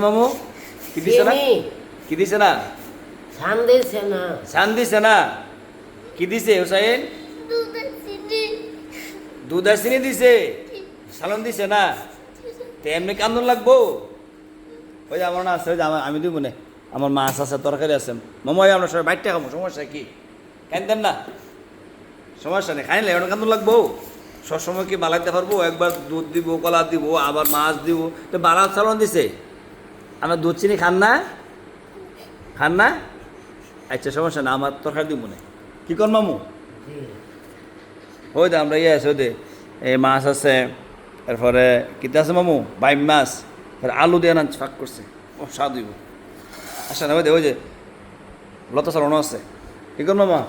মামু? কি দিছে না? কি দিছে না? সান দিছে না। সান দিছে না? কি দিছে হুসাইন? দুধ আর চিনি দিছে। সালন দিছে না? তো এমনি কান্দন লাগবো? ওই যে আমার না আছে ওই যে আমার- আমি দিব না আমার মাছ আছে তরকারি আছে। মামা ওই আমরা সবাই বাইরটা খাব সমস্যা কি? কান্দেন না। সমস্যা নেই খাইলে এখন কান্দন লাগবো। সবসময় কি বালাইতে পারব? একবার দুধ দিব কলা দিব আবার মাছ দিব। তো বালা চালন দিছে। আমার দুধ চিনি খান না? খান না? আচ্ছা সমস্যা না আমার তরকারি দিব না। কি কর মামু? ওই দে আমরা ইয়ে আছে ওই দে। এই মাছ আছে তারপরে কিতে আছে মামু? বাইম মাছ। আলু দিয়ে না ফাঁক করছে। ও স্বাদ হইব। আচ্ছা না ওই দে ওই যে লতা চালানো আছে। কি কর মামা?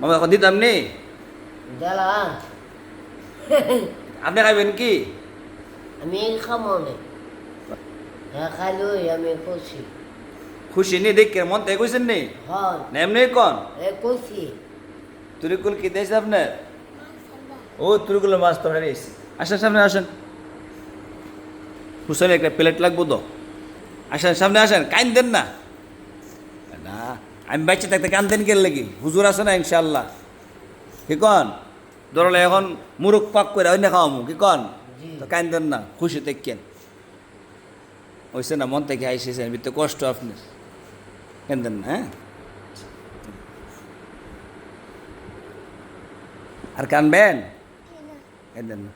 মামা এখন দিতাম নি? জ্বালা আপনি খাইবেন কি? আমি খামো না। হ্যাঁ খাইলই আমি খুশি। খুশি নি দেখ মন তাই কইছেন নি? হয়। এমনি কন? এ খুশি তুরিকুল কি আপনার? ও তুরিকুলের মাছ এসে। আসেন সামনে আসেন। হুসেন একটা প্লেট লাগবো তো। আসেন সামনে আসেন কাইন দেন না। না আমি বাচ্চা থাকতে লাগি? হুজুর আছে না ইনশাল্লাহ কি কন? দরলে এখন মুরুখ পাক করে অন্য খাওয়ামু কি কন। তো কাইন দেন না খুশি দেখেন হয়েছে না মন থেকে আইসেছেন বিত্ত কষ্ট আপনি কেন দেন না হ্যাঁ? আর কানবেন? কেন দেন না।